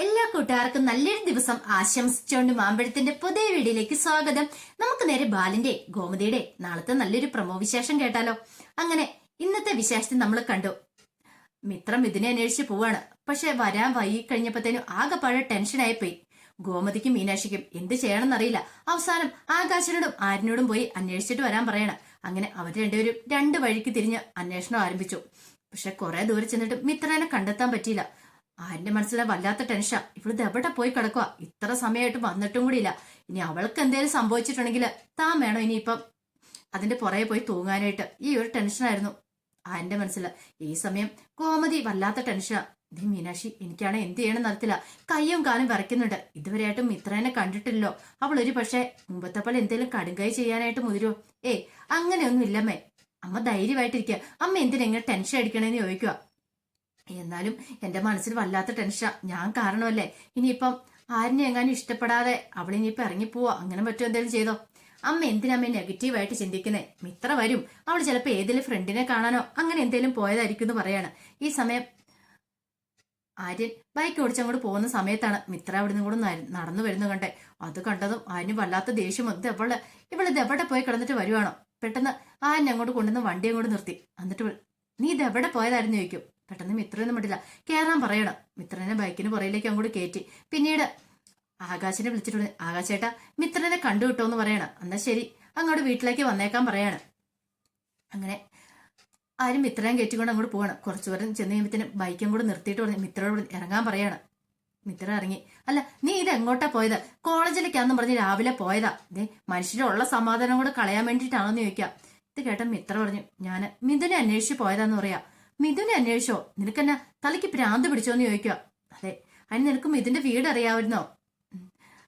എല്ലാ കൂട്ടുകാർക്കും നല്ലൊരു ദിവസം ആശംസിച്ചുകൊണ്ട് മാമ്പഴത്തിന്റെ പുതിയ വീഡിയോയിലേക്ക് സ്വാഗതം. നമുക്ക് നേരെ ബാലിന്റെ ഗോമതിയുടെ നാളത്തെ നല്ലൊരു പ്രമോ വിശേഷം കേട്ടാലോ? അങ്ങനെ ഇന്നത്തെ വിശേഷത്തിൽ നമ്മൾ കണ്ടു. മിത്രം ഇതിനെ അന്വേഷിച്ച് പോവാണ്. പക്ഷെ വരാൻ വൈകി കഴിഞ്ഞപ്പോഴത്തേനും ആകെ പഴയ ടെൻഷനായി പോയി ഗോമതിക്കും മീനാക്ഷിക്കും എന്ത് ചെയ്യണമെന്നറിയില്ല. അവസാനം ആകാശനോടും ആരിനോടും പോയി അന്വേഷിച്ചിട്ട് വരാൻ പറയണം. അങ്ങനെ അവർ രണ്ടുപേരും രണ്ട് വഴിക്ക് തിരിഞ്ഞ് അന്വേഷണം ആരംഭിച്ചു. പക്ഷെ കുറെ ദൂരെ ചെന്നിട്ട് മിത്രനെ കണ്ടെത്താൻ പറ്റിയില്ല. ആരിന്റെ മനസ്സിലെ വല്ലാത്ത ടെൻഷൻ ഇവിടുത്തെ എവിടെ പോയി കിടക്കുക ഇത്ര സമയമായിട്ട് വന്നിട്ടും കൂടിയില്ല. ഇനി അവൾക്ക് എന്തേലും സംഭവിച്ചിട്ടുണ്ടെങ്കിൽ താൻ വേണം ഇനിയിപ്പം അതിന്റെ പുറകെ പോയി തൂങ്ങാനായിട്ട്. ഈ ഒരു ടെൻഷനായിരുന്നു ആന്റെ മനസ്സിൽ ഈ സമയം കോമതി വല്ലാത്ത ടെൻഷനാ ദി മീനാക്ഷി എനിക്കാണ് എന്ത് ചെയ്യണം നടത്തില്ല കയ്യും കാലും വരയ്ക്കുന്നുണ്ട് ഇതുവരെയായിട്ടും മിത്രനെ കണ്ടിട്ടില്ലല്ലോ. അവൾ ഒരു പക്ഷേ മുമ്പത്തെ പോലെ എന്തെങ്കിലും കടുങ്കൈ ചെയ്യാനായിട്ട് മുതിരോ ഏ അങ്ങനെയൊന്നും ഇല്ലമ്മേ. അമ്മ ധൈര്യമായിട്ടിരിക്കുക അമ്മ എന്തിനെങ്ങനെ ടെൻഷൻ അടിക്കണേന്ന് ചോദിക്കുക എന്നാലും എന്റെ മനസ്സിൽ വല്ലാത്ത ടെൻഷൻ ഞാൻ കാരണമല്ലേ? ഇനിയിപ്പം ആരിനെ എങ്ങാനും ഇഷ്ടപ്പെടാതെ അവൾ ഇനിയിപ്പം ഇറങ്ങിപ്പോവോ അങ്ങനെ പറ്റുമോ എന്തെങ്കിലും ചെയ്തോ? അമ്മ എന്തിനമ്മ നെഗറ്റീവായിട്ട് ചിന്തിക്കുന്നേ? മിത്ര വരും. അവൾ ചിലപ്പോൾ ഏതെങ്കിലും ഫ്രണ്ടിനെ കാണാനോ അങ്ങനെ എന്തെങ്കിലും പോയതായിരിക്കും എന്ന് പറയാണ്. ഈ സമയം ആര്യൻ ബൈക്ക് ഓടിച്ചങ്ങോട്ട് പോകുന്ന സമയത്താണ് മിത്ര അവിടെ നിന്ന് കൂടെ നടന്നു വരുന്നു കണ്ടേ. അത് കണ്ടതും ആര്യന് വല്ലാത്ത ദേഷ്യം ഇത് എവൾ ഇവളിത് എവിടെ പോയി കിടന്നിട്ട് വരുവാണോ? പെട്ടെന്ന് ആര്യൻ അങ്ങോട്ട് കൊണ്ടുവന്ന് വണ്ടി അങ്ങോട്ട് നിർത്തി. എന്നിട്ട് നീ ഇത് എവിടെ പോയതായിരുന്നു? ചോദിക്കും. പെട്ടെന്ന് മിത്രനൊന്നും വിടില്ല കയറാൻ പറയണം. മിത്രനെ ബൈക്കിന് പുറയിലേക്ക് അങ്ങോട്ട് കയറ്റി പിന്നീട് ആകാശിനെ വിളിച്ചിട്ട് ആകാശേട്ടാ മിത്രനെ കണ്ടു കിട്ടോ എന്ന് പറയണം. എന്നാ ശരി അങ്ങോട്ട് വീട്ടിലേക്ക് വന്നേക്കാൻ പറയാണ്. അങ്ങനെ ആരും മിത്രനെ കയറ്റിക്കൊണ്ട് അങ്ങോട്ട് പോവാണ്. കുറച്ചു പേരും ചെന്ന് കഴിയുമ്പത്തേനും ബൈക്കും കൂടെ നിർത്തിയിട്ട് പറഞ്ഞു മിത്രയോട് ഇറങ്ങാൻ പറയാണ്. മിത്ര ഇറങ്ങി അല്ല നീ ഇത് എങ്ങോട്ടാ പോയത്? കോളേജിലേക്കാന്നും പറഞ്ഞ് രാവിലെ പോയതാ. ദേ മനുഷ്യരുള്ള സമാധാനം കൂടെ കളയാൻ വേണ്ടിയിട്ടാണെന്ന് ചോദിക്കാം. ഇത് കേട്ട മിത്ര പറഞ്ഞു ഞാൻ മിഥുനെ അന്വേഷിച്ച് പോയതാന്ന് പറയാ. മിഥുനെ അന്വേഷിച്ചോ? നിനക്കെന്നെ തലയ്ക്ക് ഭ്രാന്ത് പിടിച്ചോന്ന് ചോദിക്കുക അതെ അതിന് നിനക്ക് മിഥുന്റെ വീട് അറിയാമായിരുന്നോ?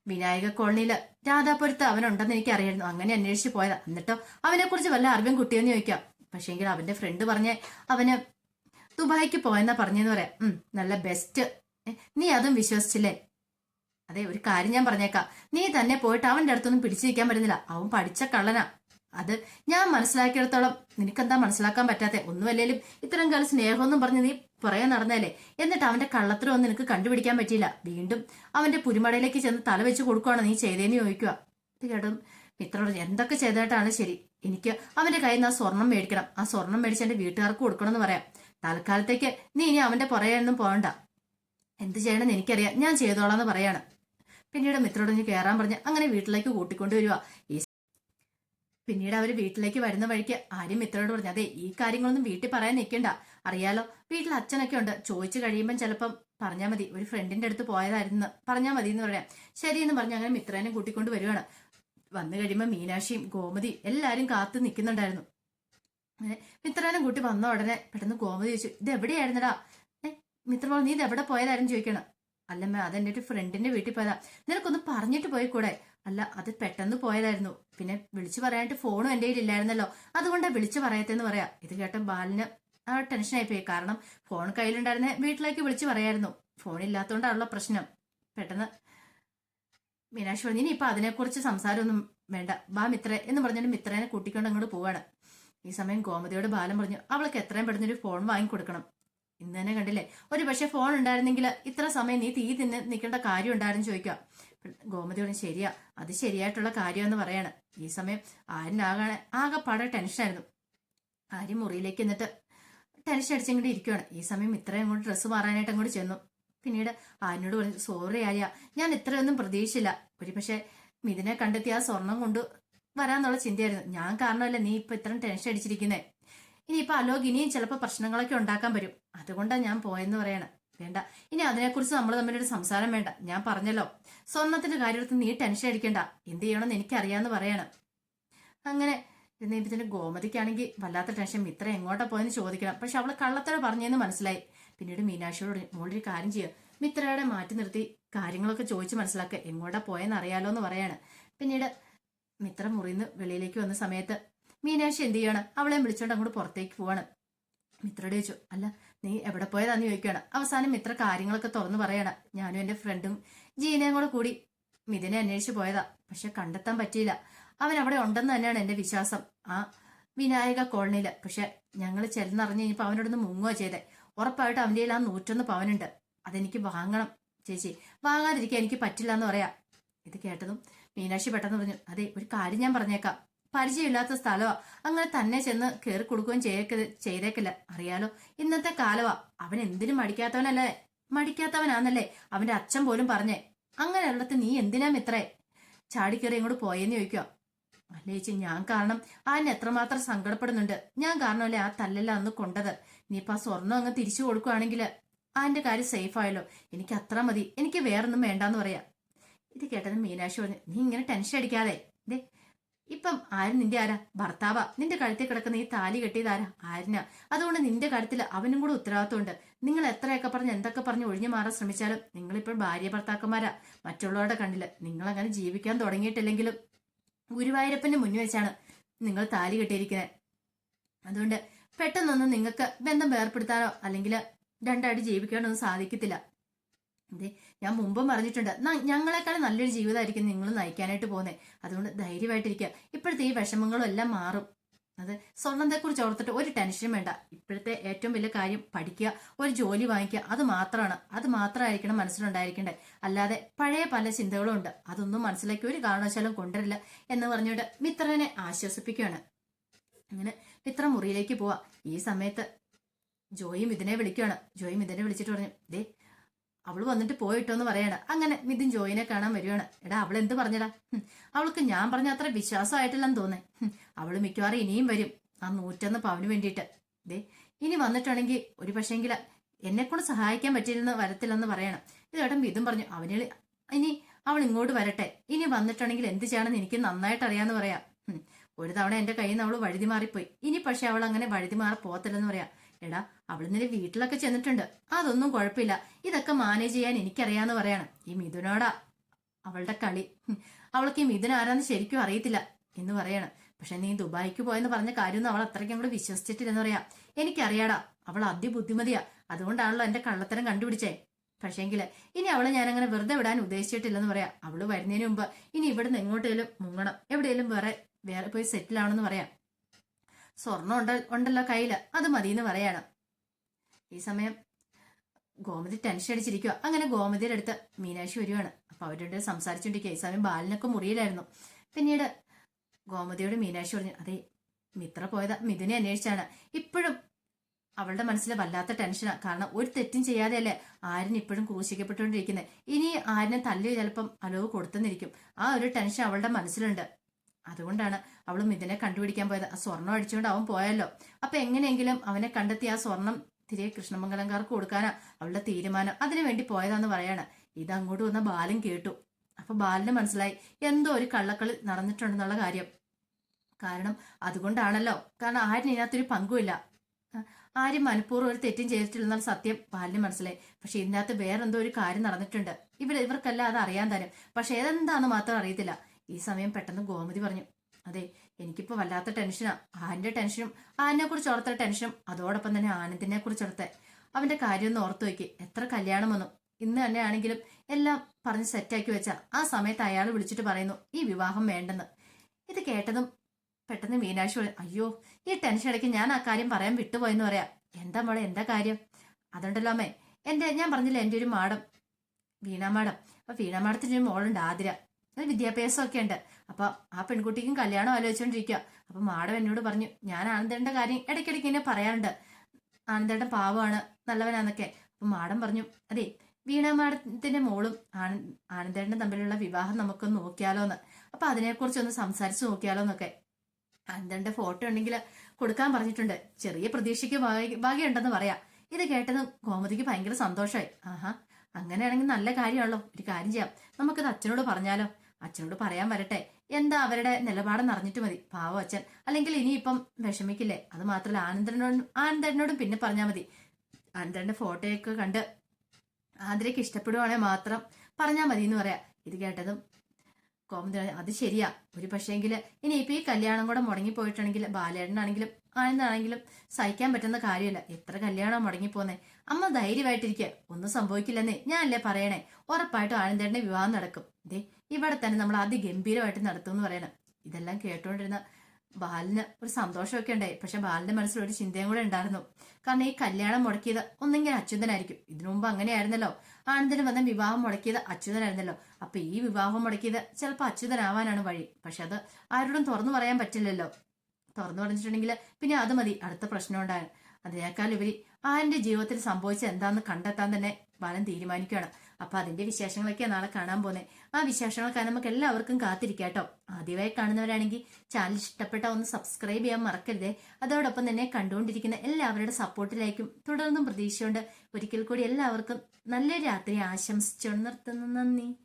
വിനായക കോളനിയിൽ രാധാപുരത്ത് അവനുണ്ടെന്ന് എനിക്ക് അറിയായിരുന്നു അങ്ങനെ അന്വേഷിച്ച് പോയതാ. എന്നിട്ടോ അവനെ കുറിച്ച് വല്ല അറിവും കുട്ടിയെന്ന് ചോദിക്കാം പക്ഷേങ്കിൽ അവന്റെ ഫ്രണ്ട് പറഞ്ഞ അവന് ദുബായിക്ക് പോയെന്നാ പറഞ്ഞെന്ന് പറയാം. ഉം നല്ല ബെസ്റ്റ് നീ അതും വിശ്വസിച്ചില്ലേ? അതെ ഒരു കാര്യം ഞാൻ പറഞ്ഞേക്കാം. നീ തന്നെ പോയിട്ട് അവന്റെ അടുത്തൊന്നും പിടിച്ചിരിക്കാൻ പറ്റുന്നില്ല. അവൻ പഠിച്ച കള്ളനാ. അത് ഞാൻ മനസ്സിലാക്കിയിടത്തോളം നിനക്കെന്താ മനസ്സിലാക്കാൻ പറ്റാത്ത? ഒന്നുമല്ലേലും ഇത്തരം കാലം സ്നേഹമൊന്നും പറഞ്ഞ് നീ പറയാൻ നടന്നല്ലേ എന്നിട്ട് അവന്റെ കള്ളത്തരമൊന്നും നിനക്ക് കണ്ടുപിടിക്കാൻ പറ്റിയില്ല. വീണ്ടും അവന്റെ പുരിമടയിലേക്ക് ചെന്ന് തല വെച്ച് കൊടുക്കുകയാണ് നീ ചെയ്തേന്ന് ചോദിക്കുക. ഇത് കേട്ടും മിത്രോട് എന്തൊക്കെ ചെയ്തിട്ടാണ് ശരി? എനിക്ക് അവന്റെ കയ്യിൽ നിന്ന് ആ സ്വർണം മേടിക്കണം. ആ സ്വർണം മേടിച്ച് എന്റെ വീട്ടുകാർക്ക് കൊടുക്കണം എന്ന് പറയാം. തൽക്കാലത്തേക്ക് നീ ഇനി അവന്റെ പുറകെയൊന്നും പോകണ്ട. എന്ത് ചെയ്യണമെന്ന് എനിക്കറിയാം. ഞാൻ ചെയ്തോളാം എന്ന് പറയാണ്. പിന്നീട് മിത്രോട് ഇനി കയറാൻ പറഞ്ഞ് അങ്ങനെ വീട്ടിലേക്ക് കൂട്ടിക്കൊണ്ടുവരിക. പിന്നീട് അവർ വീട്ടിലേക്ക് വരുന്ന വഴിക്ക് ആര്യം മിത്രോട് പറഞ്ഞു അതെ ഈ കാര്യങ്ങളൊന്നും വീട്ടിൽ പറയാൻ നിൽക്കണ്ട. അറിയാലോ വീട്ടിൽ അച്ഛനൊക്കെ ഉണ്ട്. ചോദിച്ചു കഴിയുമ്പം ചിലപ്പം പറഞ്ഞാൽ മതി. ഒരു ഫ്രണ്ടിന്റെ അടുത്ത് പോയതായിരുന്നു. പറഞ്ഞാൽ മതി എന്ന് പറയാം. ശരിയെന്ന് പറഞ്ഞ് അങ്ങനെ മിത്രനെ കൂട്ടിക്കൊണ്ട് വരുവാണ്. വന്നു കഴിയുമ്പോൾ മീനാക്ഷിയും ഗോമതി എല്ലാവരും കാത്തു നിൽക്കുന്നുണ്ടായിരുന്നു. മിത്രനും കൂട്ടി വന്ന ഉടനെ പെട്ടെന്ന് ഗോമതി ചോദിച്ചു ഇത് എവിടെയായിരുന്നടാ? ഏ മിത്രമോൾ നീ ഇത് എവിടെ പോയതായിരുന്നു? ചോദിക്കണം അല്ലമ്മ അതെന്റെ ഒരു ഫ്രണ്ടിന്റെ വീട്ടിൽ പോയതാ. നിനക്കൊന്ന് പറഞ്ഞിട്ട് പോയി കൂടെ അല്ല അത് പെട്ടെന്ന് പോയതായിരുന്നു. പിന്നെ വിളിച്ചു പറയാനായിട്ട് ഫോണും എന്റെ കയ്യിലില്ലായിരുന്നല്ലോ. അതുകൊണ്ടാണ് അതുകൊണ്ടാ വിളിച്ചു പറയാത്തെന്ന് പറയാ. ഇത് കേട്ട ബാലിന് ആ ടെൻഷനായി പോയി കാരണം ഫോൺ കയ്യിലുണ്ടായിരുന്നെ വീട്ടിലേക്ക് വിളിച്ചു പറയായിരുന്നു. ഫോൺ ഇല്ലാത്തതുകൊണ്ടാണല്ലോ പ്രശ്നം. പെട്ടെന്ന് മീനാക്ഷി പറഞ്ഞു ഇനി ഇപ്പൊ അതിനെക്കുറിച്ച് സംസാരമൊന്നും വേണ്ട. ബാ മിത്ര എന്ന് പറഞ്ഞിട്ട് മിത്രേനെ കൂട്ടിക്കൊണ്ട് അങ്ങോട്ട് പോവാണ്. ഈ സമയം ഗോമതിയോട് ബാലം പറഞ്ഞു അവൾക്ക് എത്രയും പെട്ടെന്ന് ഒരു ഫോൺ വാങ്ങിക്കൊടുക്കണം ഇന്ന് തന്നെ കണ്ടില്ലേ? ഒരു പക്ഷെ ഫോൺ ഉണ്ടായിരുന്നെങ്കിൽ ഇത്ര സമയം നീ തീ തിന്ന് നിൽക്കേണ്ട കാര്യം ഉണ്ടായിരുന്നു ചോദിക്കുക. ഗോമതി പറഞ്ഞു ശരിയാ. അത് ശരിയായിട്ടുള്ള കാര്യമെന്ന് പറയാണ്. ഈ സമയം ആരിനാകെ ആകെപ്പാടെ ടെൻഷനായിരുന്നു. ആര്യം മുറിയിലേക്ക് എന്നിട്ട് ടെൻഷൻ അടിച്ചങ്ങോട്ട് ഇരിക്കുവാണ്. ഈ സമയം ഇത്രയും അങ്ങോട്ട് ഡ്രസ്സ് മാറാനായിട്ട് അങ്ങോട്ട് ചെന്നു. പിന്നീട് ആര്യനോട് പറഞ്ഞു സോറി ആര്യ ഞാൻ ഇത്രയൊന്നും പ്രതീക്ഷിച്ചില്ല. ഒരു പക്ഷെ മിഥുനെ കണ്ടെത്തി ആ സ്വർണം കൊണ്ട് വരാന്നുള്ള ചിന്തയായിരുന്നു. ഞാൻ കാരണമല്ല നീ ഇപ്പൊ ഇത്രയും ടെൻഷൻ അടിച്ചിരിക്കുന്നേ. ഇനിയിപ്പോ അലോക് ഇനിയും ചിലപ്പോൾ പ്രശ്നങ്ങളൊക്കെ ഉണ്ടാക്കാൻ വരും. അതുകൊണ്ടാണ് ഞാൻ പോയെന്ന് പറയണം. വേണ്ട. ഇനി അതിനെക്കുറിച്ച് നമ്മൾ തമ്മിലൊരു സംസാരം വേണ്ട. ഞാൻ പറഞ്ഞല്ലോ. സ്വർണത്തിന്റെ കാര്യത്തിൽ നീ ടെൻഷൻ അടിക്കണ്ട. എന്ത് ചെയ്യണമെന്ന് എനിക്കറിയാന്ന് പറയണം. അങ്ങനെ ഇരുന്നതിന് ഗോമതിക്കാണെങ്കിൽ വല്ലാത്ത ടെൻഷൻ മിത്ര എങ്ങോട്ടാ പോയെന്ന് ചോദിക്കണം. പക്ഷെ അവൾ കള്ളത്തോടെ പറഞ്ഞെന്ന് മനസ്സിലായി. പിന്നീട് മീനാക്ഷിയോട് മോളൊരു കാര്യം ചെയ്യുക മിത്രയുടെ മാറ്റി നിർത്തി കാര്യങ്ങളൊക്കെ ചോദിച്ച് മനസ്സിലാക്കുക എങ്ങോട്ടാ പോയെന്ന് അറിയാലോ എന്ന് പറയാണ്. പിന്നീട് മിത്ര മുറിന്ന് വെളിയിലേക്ക് വന്ന സമയത്ത് മീനാക്ഷി എന്ത് ചെയ്യണം? അവളെ വിളിച്ചോണ്ട് അങ്ങോട്ട് പുറത്തേക്ക് പോവാണ്. മിത്രയോട് ചോദിച്ചു അല്ല നീ എവിടെ പോയതാന്ന് ചോദിക്കുകയാണ്. അവസാനം മിത്ര കാര്യങ്ങളൊക്കെ തുറന്നു പറയണം. ഞാനും എന്റെ ഫ്രണ്ടും ജീനയും കൂടെ കൂടി മിഥുനെ അന്വേഷിച്ചു പോയതാ. പക്ഷെ കണ്ടെത്താൻ പറ്റിയില്ല. അവൻ അവിടെ ഉണ്ടെന്ന് തന്നെയാണ് എന്റെ വിശ്വാസം. ആ വിനായക കോളനിയിൽ. പക്ഷെ ഞങ്ങൾ ചെല്ലുന്നറിഞ്ഞ് കഴിഞ്ഞപ്പോൾ അവനോടൊന്ന് മുങ്ങുക ചെയ്തേ. ഉറപ്പായിട്ട് അവന്റെ ആ നൂറ്റൊന്ന് പവനുണ്ട്. അതെനിക്ക് വാങ്ങണം ചേച്ചി. വാങ്ങാതിരിക്കാൻ എനിക്ക് പറ്റില്ല എന്ന് പറയാം. ഇത് കേട്ടതും മീനാക്ഷി പെട്ടെന്ന് പറഞ്ഞു അതെ ഒരു കാര്യം ഞാൻ പറഞ്ഞേക്കാം. പരിചയമില്ലാത്ത സ്ഥലമാ അങ്ങനെ തന്നെ ചെന്ന് കയറി കൊടുക്കുകയും ചെയ്യേക്ക ചെയ്തേക്കില്ല. അറിയാലോ ഇന്നത്തെ കാലമാ അവൻ എന്തിനും മടിക്കാത്തവനല്ലേ? മടിക്കാത്തവനാന്നല്ലേ അവന്റെ അച്ഛൻ പോലും പറഞ്ഞേ. അങ്ങനെ ഉള്ളത് നീ എന്തിനാ മിത്രേ? ചാടിക്കയറി ഇങ്ങോട്ട് പോയെന്ന് ചോദിക്കുക അല്ലേച്ചി ഞാൻ കാരണം അവൻ എത്രമാത്രം സങ്കടപ്പെടുന്നുണ്ട്. ഞാൻ കാരണമല്ലേ ആ തല്ലെല്ലാം അന്ന് കൊണ്ടത്. ഇനിയിപ്പോ ആ സ്വർണം അങ്ങ് തിരിച്ചു കൊടുക്കുകയാണെങ്കിൽ ആന്റെ കാര്യം സേഫ് ആയല്ലോ. എനിക്ക് അത്ര മതി. എനിക്ക് വേറൊന്നും വേണ്ടാന്ന് പറയാ. ഇത് കേട്ടത് മീനാക്ഷി പറഞ്ഞു നീ ഇങ്ങനെ ടെൻഷൻ അടിക്കാതെ. ദേ ഇപ്പം ആര് നിന്റെ ആരാ? ഭർത്താവ. നിന്റെ കഴുത്തിൽ കിടക്കുന്ന ഈ താലി കെട്ടിയത് ആരാ? ആരിനാ? അതുകൊണ്ട് നിന്റെ കഴുത്തിൽ അവനും കൂടെ ഉത്തരവാദിത്വമുണ്ട്. നിങ്ങൾ എത്രയൊക്കെ പറഞ്ഞ് എന്തൊക്കെ പറഞ്ഞ് ഒഴിഞ്ഞു മാറാൻ ശ്രമിച്ചാലും നിങ്ങളിപ്പോൾ ഭാര്യ ഭർത്താക്കന്മാരാ. മറ്റുള്ളവരുടെ കണ്ടില്ല നിങ്ങൾ അങ്ങനെ ജീവിക്കാൻ തുടങ്ങിയിട്ടില്ലെങ്കിലും ഗുരുവായൂരപ്പന്റെ മുന്നിൽ വെച്ചാണ് നിങ്ങൾ താലി കെട്ടിയിരിക്കുന്നത്. അതുകൊണ്ട് പെട്ടെന്നൊന്നും നിങ്ങൾക്ക് ബന്ധം വേർപ്പെടുത്താനോ അല്ലെങ്കിൽ രണ്ടായിട്ട് ജീവിക്കാനോ ഒന്നും സാധിക്കത്തില്ല. അതെ ഞാൻ മുമ്പും പറഞ്ഞിട്ടുണ്ട്. ഞങ്ങളെക്കാൾ നല്ലൊരു ജീവിതമായിരിക്കും നിങ്ങൾ നയിക്കാനായിട്ട് പോകുന്നത് അതുകൊണ്ട് ധൈര്യമായിട്ടിരിക്കുക. ഇപ്പോഴത്തെ ഈ വിഷമങ്ങളും എല്ലാം മാറും. അത് സ്വർണത്തെക്കുറിച്ച് ഓർത്തിട്ട് ഒരു ടെൻഷനും വേണ്ട. ഇപ്പോഴത്തെ ഏറ്റവും വലിയ കാര്യം പഠിക്കുക ഒരു ജോലി വാങ്ങിക്കുക. അത് മാത്രമാണ്. അത് മാത്രമായിരിക്കണം മനസ്സിലുണ്ടായിരിക്കേണ്ടത്. അല്ലാതെ പഴയ പല ചിന്തകളും ഉണ്ട്. അതൊന്നും മനസ്സിലാക്കി ഒരു കാരണവശാലും കൊണ്ടുവരില്ല എന്ന് പറഞ്ഞുകൊണ്ട് മിത്രനെ ആശ്വസിപ്പിക്കുകയാണ്. അങ്ങനെ മിത്ര മുറിയിലേക്ക് പോവാ. ഈ സമയത്ത് ജോയി മിഥുനെ വിളിക്കുകയാണ്. ജോയി മിഥുനെ വിളിച്ചിട്ട് പറഞ്ഞു ദേ അവൾ വന്നിട്ട് പോയിട്ടോ എന്ന് പറയാണ്. അങ്ങനെ മിഥുൻ ജോയിനെ കാണാൻ വരുവാണ്. എടാ അവൾ എന്ത് പറഞ്ഞടാ? അവൾക്ക് ഞാൻ പറഞ്ഞ അത്ര വിശ്വാസമായിട്ടില്ലെന്ന് തോന്നേ. അവൾ മിക്കവാറും ഇനിയും വരും ആ നൂറ്റൊന്ന് പവന് വേണ്ടിയിട്ട്. ദേ ഇനി വന്നിട്ടാണെങ്കിൽ ഒരു പക്ഷേങ്കിൽ എന്നെ കൊണ്ട് സഹായിക്കാൻ പറ്റില്ലെന്ന് വരത്തില്ലെന്ന് പറയണം. ഇത് ഏട്ടൻ പറഞ്ഞു അവനെ ഇനി അവൾ ഇങ്ങോട്ട് വരട്ടെ. ഇനി വന്നിട്ടാണെങ്കിൽ എന്ത് ചെയ്യണമെന്ന് എനിക്ക് നന്നായിട്ട് അറിയാന്ന് പറയാം. ഒരു തവണ എന്റെ കയ്യിൽ നിന്ന് അവൾ വഴുതി മാറിപ്പോയി. ഇനി പക്ഷെ അവൾ അങ്ങനെ വഴുതി മാറി പോകത്തില്ലെന്ന് പറയാം. എടാ അവൾ നിന്റെ വീട്ടിലൊക്കെ ചെന്നിട്ടുണ്ട്. അതൊന്നും കുഴപ്പമില്ല. ഇതൊക്കെ മാനേജ് ചെയ്യാൻ എനിക്കറിയാന്ന് പറയാണ്. ഈ മിഥുനോടാ അവളുടെ കളി. അവൾക്ക് ഈ മിഥുൻ ആരാന്ന് ശരിക്കും അറിയത്തില്ല എന്ന് പറയാണ്. പക്ഷെ നീ ദുബായിക്ക് പോയെന്ന് പറഞ്ഞ കാര്യമൊന്നും അവൾ അത്രയ്ക്കും കൂടെ വിശ്വസിച്ചിട്ടില്ലെന്ന് പറയാം. എനിക്കറിയാടാ അവൾ അതിബുദ്ധിമതിയാ. അതുകൊണ്ടാണല്ലോ എന്റെ കള്ളത്തരം കണ്ടുപിടിച്ചേ. പക്ഷേങ്കിൽ ഇനി അവളെ അങ്ങനെ വെറുതെ വിടാൻ ഉദ്ദേശിച്ചിട്ടില്ലെന്ന് പറയാം. അവൾ വരുന്നതിന് മുമ്പ് ഇനി ഇവിടുന്ന് എങ്ങോട്ടേലും മുങ്ങണം. എവിടെയെങ്കിലും വേറെ വേറെ പോയി സെറ്റിൽ ആണെന്ന് പറയാം. സ്വർണം ഉണ്ട ഉണ്ടല്ലോ കയ്യിൽ. അത് മതി എന്ന് പറയണം. ഈ സമയം ഗോമതി ടെൻഷൻ അടിച്ചിരിക്കുക അങ്ങനെ ഗോമതിയുടെ അടുത്ത് മീനാക്ഷി വരുവാണ് അപ്പൊ അവരുടെ സംസാരിച്ചോണ്ടിരിക്കുക ഈ സമയം ബാലിനൊക്കെ മുറിയിലായിരുന്നു. പിന്നീട് ഗോമതിയോട് മീനാക്ഷി പറഞ്ഞു അതെ മിത്ര പോയത്. മിഥുനെ അന്വേഷിച്ചാണ്. ഇപ്പോഴും അവളുടെ മനസ്സിൽ വല്ലാത്ത ടെൻഷനാണ് കാരണം ഒരു തെറ്റും ചെയ്യാതെയല്ലേ ആര്യൻ ഇപ്പോഴും ക്രൂശിക്കപ്പെട്ടുകൊണ്ടിരിക്കുന്നത് ഇനി ആര്യനെ തല്ലി ചിലപ്പം അലവ് കൊടുത്തെന്നിരിക്കും ആ ഒരു ടെൻഷൻ അവളുടെ മനസ്സിലുണ്ട്. അതുകൊണ്ടാണ് അവൾ മിഥുനെ കണ്ടുപിടിക്കാൻ പോയത്. ആ സ്വർണം അടിച്ചുകൊണ്ട് അവൻ പോയല്ലോ. അപ്പൊ എങ്ങനെയെങ്കിലും അവനെ കണ്ടെത്തി ആ സ്വർണം തിരികെ കൃഷ്ണമംഗലംകാർക്ക് കൊടുക്കാനാ അവളുടെ തീരുമാനം. അതിനു വേണ്ടി പോയതാന്ന് പറയാണ്. ഇത് അങ്ങോട്ട് വന്ന ബാലൻ കേട്ടു. അപ്പൊ ബാലന് മനസ്സിലായി എന്തോ ഒരു കള്ളക്കളി നടന്നിട്ടുണ്ടെന്നുള്ള കാര്യം. കാരണം അതുകൊണ്ടാണല്ലോ. കാരണം ആരും ഇതിനകത്തൊരു പങ്കുമില്ല. ആരും മനഃപൂർവം ഒരു തെറ്റും ചെയ്തിട്ടില്ലെന്നുള്ള സത്യം. ബാലിന് മനസ്സിലായി. പക്ഷെ ഇതിനകത്ത് വേറെന്തോ ഒരു കാര്യം നടന്നിട്ടുണ്ട്. ഇവർ ഇവർക്കല്ല അത് അറിയാൻ തരും. പക്ഷെ ഏതെന്താന്ന് മാത്രം അറിയത്തില്ല. ഈ സമയം പെട്ടെന്ന് ഗോമതി പറഞ്ഞു അതെ എനിക്കിപ്പോ വല്ലാത്ത ടെൻഷനാ. ആന്റെ ടെൻഷനും ആനെ കുറിച്ച് ഓർത്ത ടെൻഷനും അതോടൊപ്പം തന്നെ ആനന്ദിനെ കുറിച്ച് ഓർത്തെ അവന്റെ കാര്യം ഒന്ന് ഓർത്തു നോക്കി. എത്ര കല്യാണം വന്നു. ഇന്ന് തന്നെ ആണെങ്കിലും എല്ലാം പറഞ്ഞ് സെറ്റാക്കി വെച്ച ആ സമയത്ത് അയാൾ വിളിച്ചിട്ട് പറയുന്നു ഈ വിവാഹം വേണ്ടെന്ന്. ഇത് കേട്ടതും പെട്ടെന്ന് മീനാക്ഷി അയ്യോ ഈ ടെൻഷൻ ഇടയ്ക്ക് ഞാൻ ആ കാര്യം പറയാൻ വിട്ടുപോയെന്ന് പറയാം. എന്താ മോളെ എന്താ കാര്യം? അതുണ്ടല്ലോ അമ്മേ എന്റെ ഞാൻ പറഞ്ഞില്ല എന്റെ ഒരു മാഡം വീണ മാഡം. അപ്പൊ ഒരു മോളുണ്ട് ആതിര. വിദ്യാഭ്യാസമൊക്കെ ഉണ്ട്. അപ്പൊ ആ പെൺകുട്ടിക്കും കല്യാണം ആലോചിച്ചുകൊണ്ടിരിക്കുക അപ്പൊ മാഡം എന്നോട് പറഞ്ഞു ഞാൻ ആനന്ദേണ്ട കാര്യം ഇടയ്ക്കിടയ്ക്ക് ഇങ്ങനെ പറയാറുണ്ട്. ആനന്ദേട്ടൻ പാവമാണ് നല്ലവനാന്നൊക്കെ. അപ്പൊ മാഡം പറഞ്ഞു അതെ വീണ മാഡത്തിന്റെ മോളും ആന തമ്മിലുള്ള വിവാഹം നമുക്കൊന്ന് നോക്കിയാലോന്ന്. അപ്പൊ അതിനെക്കുറിച്ച് ഒന്ന് സംസാരിച്ച് നോക്കിയാലോന്നൊക്കെ. ആനന്ദേട്ടന്റെ ഫോട്ടോ ഉണ്ടെങ്കിൽ കൊടുക്കാൻ പറഞ്ഞിട്ടുണ്ട്. ചെറിയ പ്രതീക്ഷയ്ക്ക് ഭാഗ്യ- ഭാഗ്യമുണ്ടെന്ന് പറയാം. ഇത് കേട്ടത് ഗോമതിക്ക് ഭയങ്കര സന്തോഷമായി. ആഹാ അങ്ങനെയാണെങ്കിൽ നല്ല കാര്യമാണല്ലോ. ഒരു കാര്യം ചെയ്യാം. നമുക്കത് അച്ഛനോട് പറഞ്ഞാലോ? അച്ഛനോട് പറയാൻ വരട്ടെ. എന്താ അവരുടെ നിലപാടെന്ന് അറിഞ്ഞിട്ട് മതി. പാവം അച്ഛൻ. അല്ലെങ്കിൽ ഇനിയിപ്പം വിഷമിക്കില്ലേ? അത് മാത്രമല്ല ആനന്ദനോടും ആനന്ദനോടും പിന്നെ പറഞ്ഞാൽ മതി. ആനന്ദന്റെ ഫോട്ടോയൊക്കെ കണ്ട് ആന്ദ്രയ്ക്ക് ഇഷ്ടപ്പെടുവാണെങ്കിൽ മാത്രം പറഞ്ഞാൽ മതി എന്ന് പറയാം. ഇത് കേട്ടതും കോമതി അത് ശരിയാ. ഒരു പക്ഷേങ്കിൽ ഇനി ഇപ്പൊ ഈ കല്യാണം കൂടെ മുടങ്ങിപ്പോയിട്ടുണ്ടെങ്കിൽ ബാലേട്ടനാണെങ്കിലും ആനന്ദാണെങ്കിലും സഹിക്കാൻ പറ്റുന്ന കാര്യമല്ല എത്ര കല്യാണം മുടങ്ങിപ്പോന്നെ? അമ്മ ധൈര്യമായിട്ടിരിക്കുക ഒന്നും സംഭവിക്കില്ലെന്നേ. ഞാനല്ലേ പറയണേ. ഉറപ്പായിട്ടും ആനന്ദേട്ടന്റെ വിവാഹം നടക്കും. ദേ ഇവിടെ തന്നെ നമ്മൾ അതിഗംഭീരമായിട്ട് നടത്തും എന്ന് പറയണം. ഇതെല്ലാം കേട്ടോണ്ടിരുന്ന ബാലിന് ഒരു സന്തോഷമൊക്കെ ഉണ്ടായി. പക്ഷെ ബാലിന്റെ മനസ്സിൽ ഒരു ചിന്തയും കൂടെ ഉണ്ടായിരുന്നു. കാരണം ഈ കല്യാണം മുടക്കിയത് ഒന്നെങ്കിൽ അച്യുതനായിരിക്കും. ഇതിനു മുമ്പ് അങ്ങനെയായിരുന്നല്ലോ. ആനന്ദിന് വന്ന വിവാഹം മുടക്കിയത് അച്യുതനായിരുന്നല്ലോ. അപ്പൊ ഈ വിവാഹം മുടക്കിയത് ചിലപ്പോൾ അച്യുതനാവാനാണ് വഴി. പക്ഷെ അത് ആരോടും തുറന്നു പറയാൻ പറ്റില്ലല്ലോ. തുറന്നു പറഞ്ഞിട്ടുണ്ടെങ്കിൽ പിന്നെ അത് മതി. അടുത്ത പ്രശ്നം ഉണ്ടാകും. അതിനേക്കാൾ ഉപരി ആന്റെ ജീവിതത്തിൽ സംഭവിച്ചത് എന്താണെന്ന് കണ്ടെത്താൻ തന്നെ ബാലൻ തീരുമാനിക്കുകയാണ്. അപ്പൊ അതിന്റെ വിശേഷങ്ങളൊക്കെ നാളെ കാണാൻ പോകുന്നത് ആ വിശേഷങ്ങളൊക്കെ നമുക്ക് എല്ലാവർക്കും കാത്തിരിക്കാട്ടോ ആദ്യമായി കാണുന്നവരാണെങ്കിൽ ചാനൽ ഇഷ്ടപ്പെട്ട ഒന്ന് സബ്സ്ക്രൈബ് ചെയ്യാൻ മറക്കരുതേ. അതോടൊപ്പം തന്നെ കണ്ടുകൊണ്ടിരിക്കുന്ന എല്ലാവരുടെ സപ്പോർട്ടിലായിരിക്കും തുടർന്നും പ്രതീക്ഷയുണ്ട്. ഒരിക്കൽ കൂടി എല്ലാവർക്കും നല്ലൊരു രാത്രി ആശംസിച്ചുകൊണ്ട് നിർത്തുന്നു. നന്ദി.